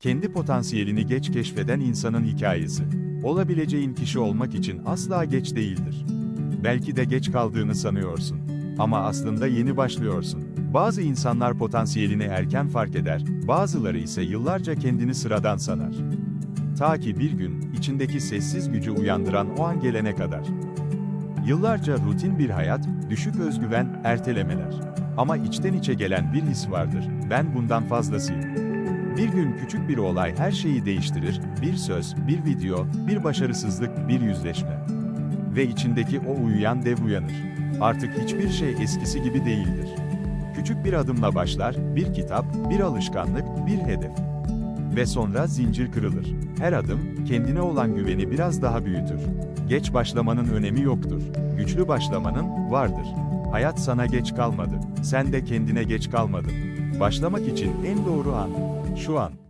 Kendi potansiyelini geç keşfeden insanın hikayesi. Olabileceğin kişi olmak için asla geç değildir. Belki de geç kaldığını sanıyorsun. Ama aslında yeni başlıyorsun. Bazı insanlar potansiyelini erken fark eder, bazıları ise yıllarca kendini sıradan sanar. Ta ki bir gün, içindeki sessiz gücü uyandıran o an gelene kadar. Yıllarca rutin bir hayat, düşük özgüven, ertelemeler. Ama içten içe gelen bir his vardır, ben bundan fazlasıyım. Bir gün küçük bir olay her şeyi değiştirir, bir söz, bir video, bir başarısızlık, bir yüzleşme. Ve içindeki o uyuyan dev uyanır. Artık hiçbir şey eskisi gibi değildir. Küçük bir adımla başlar, bir kitap, bir alışkanlık, bir hedef. Ve sonra zincir kırılır. Her adım, kendine olan güveni biraz daha büyütür. Geç başlamanın önemi yoktur. Güçlü başlamanın, vardır. Hayat sana geç kalmadı. Sen de kendine geç kalmadın. Başlamak için en doğru an, şu an.